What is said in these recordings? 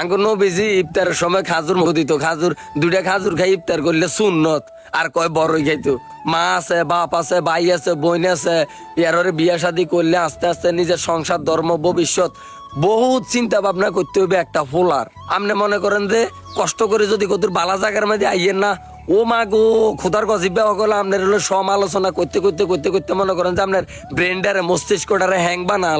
আঙ্গুর নবীজি ইফতারের সময় খাজুর মুখ দিত। খাজুর, দুইটা খাজুর খাই ইফতার করলে সুন্নত। আর কয় বড়ই খাইতো। মা আছে, বাপ আছে, ভাই আছে, বোন আছে। ইয়ারে বিয়া শাদি করলে আস্তে আস্তে নিজের সংসার, ধর্ম, ভবিষ্যৎ বহুত চিন্তা ভাবনা করতে হবে একটা ফুলার। আপনি মনে করেন যে কষ্ট করে যদি কত বালা জায়গার মধ্যে আইয়েন না, ও মা গো খোদার গজিবে হলে আপনার হলো সমালোচনা করতে করতে করতে করতে মনে করেন যে আপনার ব্রেনডারে মস্তিষ্কটারে হ্যাং বা না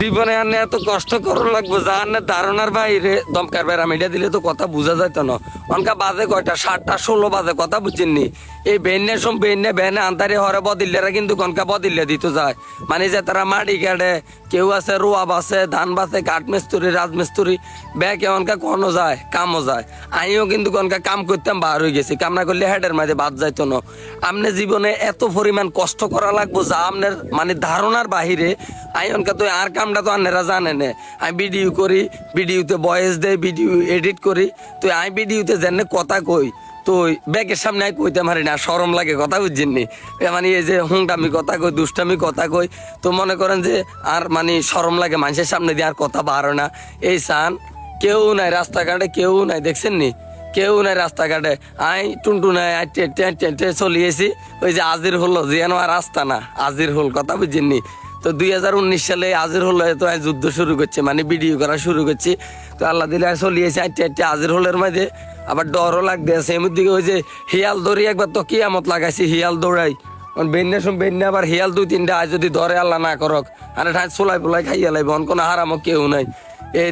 জীবনে আনে এত কষ্ট করো লাগবে, যা আনে ধারণার বাইরে। দমকার বেড়া মিডিয়া দিলে তো কথা বোঝা যাইতো না। অনকা বাজে কয়টা? সাতটা, ষোলো বাজে কথা বুঝছেননি এই বেন্যে সম বেন্যে বেনে আন্তারে হরে বদিল্লেরা কিন্তু কনকা বদিল্লে দিত যায়। মানে যে তারা মাটি কাটে, কেউ আছে, রোয়া বাসে, ধান বাসে, কাঠ মিস্তুরি রাজমিস্তুরি ব্যাগ এমনকা কোনো যায়, কামও যায়। আমিও কিন্তু কনকা কাম করতাম, বার হয়ে গেছি। কাম না করলে হেডের মাঝে বাদ যাইতো না। আমনে জীবনে এত পরিমাণ কষ্ট করা লাগবো, যা আপনার মানে ধারণার বাহিরে। আমি অনকা তো আর কামটা তো আনেরা জানে না। আমি ভিডিও করি ভিডিওতে ভয়েস দেই ভিডিও এডিট করি। তো আমি ভিডিওতে জেনে কথা কই, তো ব্যাগের সামনে আমি কইতে পারি না, সরম লাগে কথা বুঝছেননি মানে এই যে হুংটামি কথা কই, দুষ্টামি কথা কই, তো মনে করেন যে আর মানে সরম লাগে, মানুষের সামনে দিয়ে আর কথা বাড়ো না। এই সান, কেউ নাই রাস্তাঘাটে, কেউ নাই, দেখছেন নি? কেউ নাই রাস্তাঘাটে। আই টুনটু নাই আই টেন্টে টেন্টে চলিয়েছি। ওই যে আজির হলো যেন আর রাস্তা না, আজির হল, কথা বুঝছেননি তো দুই হাজার উনিশ সালে আজের হল তো যুদ্ধ শুরু করছি মানে ভিডিও করা শুরু করছি। তো আল্লাহ দিলে আর আটটি আটটি আজির হলের মাঝে আবার ডরও লাগতে আছে। এমন দিকে ওই যে হিয়াল দৌড়ি একবার তো কিয়ামত লাগাইছি, হিয়াল দৌড়াই। বেন্যা শুন বেন্যা আবার হিয়াল দুই তিনটা আজ যদি ধরে আল্লাহ না করক, আরে ঠাই চলাই পোলাই খাইয়া লাইব কোনো হারামো কেউ নাই। এই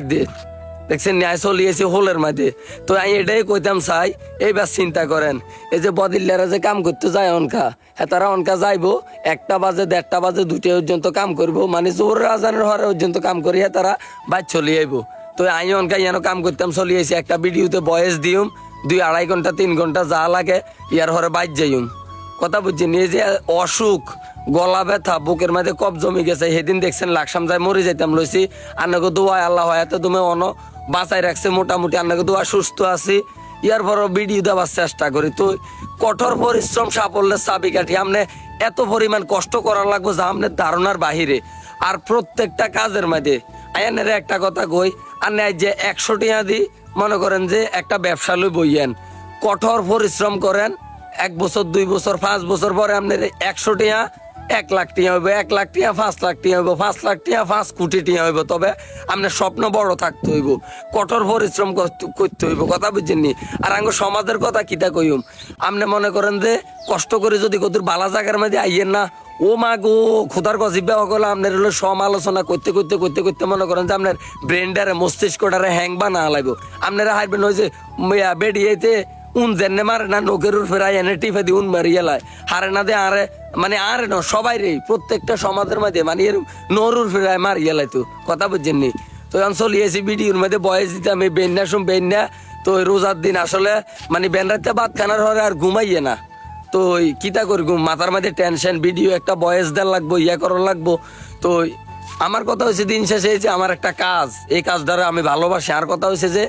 দেখছেন, ন্যায় চলিয়েছে হোলের মাঝে। তো আমি এটাই কইতাম, চাই, এইবার চিন্তা করেন, এই যে বদিল্লারা যে কাম করতে যায় অনকা হ্যাঁ তারা অনকা যাইবো, একটা বাজে, দেড়টা বাজে দুটো পর্যন্ত কাম করব মানে জোর রাজানের হওয়ার পর্যন্ত কাম করিয়া তারা বাইর চলে আইবো। তো আমি অনকা ইয়ানো কাম করতাম চলিয়েছি একটা ভিডিওতে বয়স দিউম, দুই আড়াই ঘণ্টা, তিন ঘণ্টা যা লাগে, ইয়ার হরে বাইর যাইম কথা বুঝছি নিয়ে যে অসুখ, গলা ব্যথা, বুকের মাঝে কপ জমি গেছে, সেদিন দেখছেন, লাকসাম যায় মরে যাইতাম, লইছি আন্নাকে দোয়া আল্লাহ হয় তুমি অন বাঁচাই রাখছে, মোটামুটি আন্নাকে দোয়া সুস্থ আছি। ইয়ার পর ভিডিও দেওয়ার চেষ্টা করি। তো কঠোর পরিশ্রম সাফল্যের চাবি কাঠি আমনে এত পরিমাণ কষ্ট করা লাগবে যা আমনের ধারণার বাহিরে। আর প্রত্যেকটা কাজের মধ্যে আয়ানের একটা কথা কই আর যে একশো টিয়া দি, মনে করেন যে একটা ব্যবসা লই বইয়েন কঠোর পরিশ্রম করেন, এক বছর, দুই বছর, পাঁচ বছর পরে আপনার একশো টিয়া এক লাখ টিয়া হইব, এক লাখ টিয়া, পাঁচ লাখ টিয়া হইব, পাঁচ লাখ টিয়া, পাঁচ কোটি টিয়া হইব। তবে আপনার স্বপ্ন বড় থাকতে হইব, কঠোর পরিশ্রম করতে- হইব, কথা বুঝছেননি আর আঙ্গ সমাজের কথা কিতা কইম? আপনি মনে করেন যে কষ্ট করে যদি কত বালা জায়গার মধ্যে আইয়েন না, ও মা গো খুদার গজিবে হলে আপনার হলো সমালোচনা করতে করতে করতে করতে মনে করেন যে আপনার ব্রেনডারে মস্তিষ্কটারে হ্যাং বা না লাগবে। আপনারা হারবেন ওই যে বেডিয়েতে, উন জেনে মারে না নোকের ফেরাই এনে টিপে দিয়ে উন মারিয়ে লাই হারে না দে, আরে মানে আর না, সবাই রে, প্রত্যেকটা সমাজের মধ্যে মানে এর নরুর ফেরায় মারিয়ে লাই তো, কথা বুঝছেন নি? তো এখন চলিয়েছি ভিডিওর মধ্যে, বয়স দিতাম এই বেন্যা শুন বেন্যা, তো রোজার দিন আসলে মানে বেনরাতে ভাত খানার হরে আর ঘুমাইয়ে না। তো কিতা করি, ঘুম মাথার মধ্যে টেনশন ভিডিও একটা বয়স দেওয়ার লাগবো, ইয়া করার লাগবো। তো আমার কথা হয়েছে দিন শেষে যে আমার একটা কাজ, এই কাজ দ্বারা আমি ভালোবাসি। আর কথা হয়েছে যে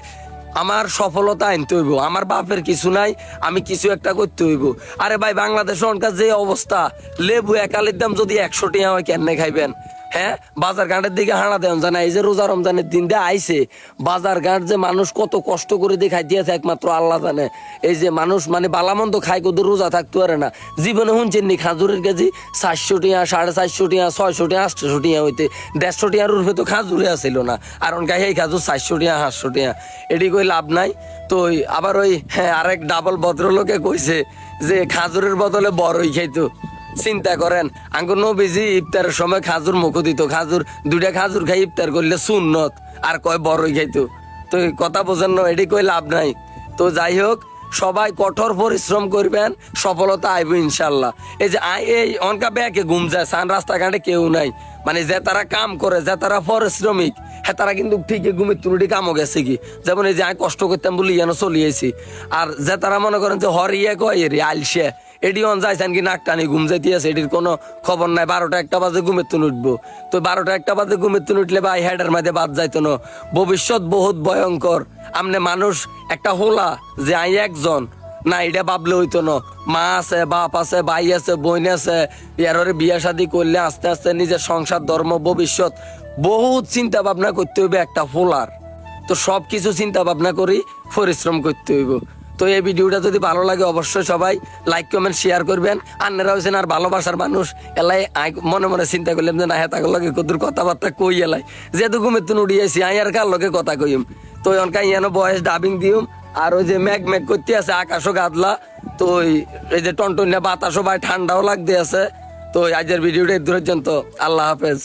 আমার সফলতা আনতে হইব, আমার বাপের কিছু নাই, আমি কিছু একটা করতে হইব। আরে ভাই, বাংলাদেশ যে অবস্থা, লেবু একালের দাম যদি একশো টাকা হয় কেন খাইবেন? হ্যাঁ? বাজার ঘাটের দিকে হাঁড়া দেন জানা, এই যে রোজা রমজানের দিন দিয়ে আইছে, বাজার ঘাট যে মানুষ কত কষ্ট করে দিয়ে খাই দিয়েছে একমাত্র আল্লাহ জানে। এই যে মানুষ মানে বালামন্দ খাই কত রোজা থাকতে পারে না। জীবনে শুনছেন নি খাজুরের কেজি? চারশো টিয়া, সাড়ে চারশো টিয়া, ছয়শো টিয়া, আটশো টিয়া হইতে। দেড়শো টিয়ার রূপে তো খাজুরে আসিল না। আর অনকা সেই খাজুর চারশো টিয়া সাতশো টিয়া। এটি কই লাভ নাই? তো আবার ওই হ্যাঁ আরেক ডাবল ভদ্রলোকে কইছে যে খাজুরের বদলে বড়ই খাইতো। চিন্তা করেন আঙ্গুর নবীজি ইফতারের সময় খাজুর মুখ দিত। খাজুর, দুইটা খাজুর খাই ইফতার করলে সুন্নত। আর কয় বড়ই খাইতো। তো কথা বোঝেন না, এটি কই লাভ নাই। তো যাই হোক, সবাই কঠোর পরিশ্রম করবেন, সফলতা আইব ইনশাল্লাহ। এই যে এই অনকা ব্যাকে ঘুম যায়, সান রাস্তাঘাটে কেউ নাই। মানে যে তারা কাম করে, যে তারা পরিশ্রমিক হ্যাঁ তারা কিন্তু ঠিকই ঘুমের তুলুটি কামও গেছে কি। যেমন এই যে আমি কষ্ট করতাম বলি যেন চলিয়েছি। আর যে তারা মনে করেন যে হরিয়ে কয় রে, আলসে। এটি অন যাইছেন কি নাক টানি ঘুম যাইতে আছে এটির কোনো খবর নাই। বারোটা একটা বাজে ঘুমের তুন উঠবো। তো বারোটা একটা বাজে ঘুমের তুন উঠলে ভাই হেডের মাঝে বাদ যাইতো না। ভবিষ্যৎ বহুত ভয়ঙ্কর। আমনে মানুষ একটা হোলা যে আই একজন, না এটা ভাবলে হইতো না। মা আছে, বাপ আছে, ভাই আছে, বোন আছে। ইয়ারে বিয়া শাদি করলে আস্তে আস্তে নিজের সংসার, ধর্ম, ভবিষ্যৎ বহুত চিন্তা ভাবনা করতে হবে একটা ফোলার তো সব কিছু চিন্তা ভাবনা করি পরিশ্রম করতে হইব। তো এই ভিডিওটা যদি ভালো লাগে, অবশ্যই সবাই লাইক কমেন্ট শেয়ার করবেন। আন্নারা হয়েছেন আর ভালোবাসার মানুষ। এলাই মনে মনে চিন্তা করলাম যে, না হ্যাঁ তাকে লগে কদুর কথাবার্তা কই এলাই? যেহেতু ঘুমের তুন উড়িয়েছি আই আর কার লগে কথা কইম? তো অনকা ইয়ানো বয়স ডাবিং দিউম, আর ওই যে ম্যাগ ম্যাগ করতে আছে, আকাশও গাদলা। তো এই যে টনটনিয়া বাতাসও ভাই ঠান্ডাও লাগতে আছে। তো আজকের ভিডিওটা পর্যন্ত। আল্লাহ হাফেজ।